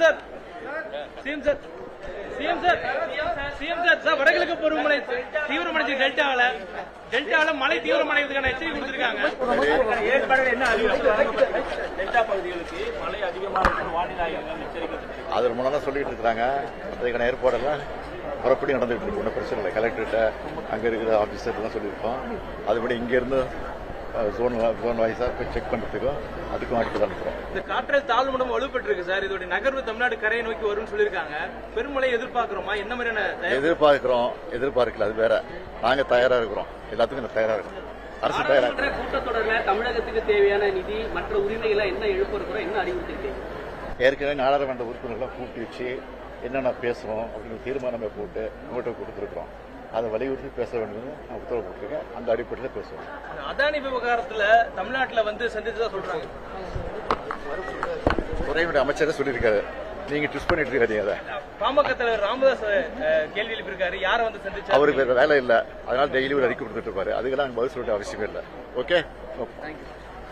Sir. CM sir. CM sir. CM sir sir வடகிழக்கு பருவமழை தீவிரமடைஞ்சு டெல்டாவில். டெல்டாவில் மழை தீவிரமடைவதற்கான எச்சரிக்கை கொடுத்திருக்காங்க. டெல்டா பகுதிகளுக்கு மழை அதிகமாக வானிலை அது மூலம் தான் சொல்லிட்டு இருக்கிறாங்க. அதுக்கான ஏற்பாடெல்லாம் முறைப்படி நடந்துகிட்டு இருக்கு. ஒன்றும் பிரச்சனை இல்லை. கலெக்டர்கிட்ட அங்கே இருக்கிற ஆஃபீஸர்லாம் சொல்லியிருக்கோம். அதுபடி இங்கேருந்து ஜோன் ஜோன் வைஸாக போய் செக் பண்ணுறதுக்கும் அதுக்கும் ஆட்கள் அனுப்புகிறோம் இந்த காற்றல் தாழ்வு மண்டலம் வலுப்பெற்றிருக்கு சார். இதோட நகர்வு தமிழ்நாடு கரையை நோக்கி வரும்னு சொல்லியிருக்காங்க. பெருமழை எதிர்பார்க்கிறோமா? என்ன மாதிரியான எதிர்பார்க்கிறோம். எதிர்பார்க்கல அது வேற. நாங்கள் தயாராக இருக்கிறோம். எல்லாத்துக்கும் தயாராக இருக்கிறோம். அரசு தயாராக கூட்டத்தொடர்ல தமிழகத்துக்கு தேவையான நிதி மற்ற உரிமைகளை என்ன எழுப்ப இருக்கிறோம் என்ன அறிவுறுத்திருக்கீங்க? ஏற்கனவே நாடாளுமன்ற உறுப்பினர்கள்லாம் கூப்பிட்டு வச்சு என்னென்ன பேசணும் அப்படின்னு தீர்மானமே போட்டு உங்கள்கிட்ட கொடுத்துருக்குறோம். அதை வலியுறுத்தி பேச வேண்டியது நான் உத்தரவு போட்டிருக்கேன். அந்த அடிப்படையில் பேசுவோம். அதானி விவகாரத்துல தமிழ்நாட்டுல வந்து சந்திச்சதா சொல்றாங்க. துறையினுடைய அமைச்சரே சொல்லியிருக்காரு. நீங்க ட்விஸ்ட் பண்ணிட்டு இருக்காதீங்க அதை. பாமக தலைவர் ராமதாஸ் கேள்வி எழுப்பியிருக்காரு. யாரை வந்து சந்திச்சா அவருக்கு வேற வேலை இல்லை. அதனால டெய்லி ஒரு அறிக்கை கொடுத்துட்டு இருப்பாரு. அதுக்கெல்லாம் பதில் சொல்லிட்டு அவசியமே இல்லை. Okay thank you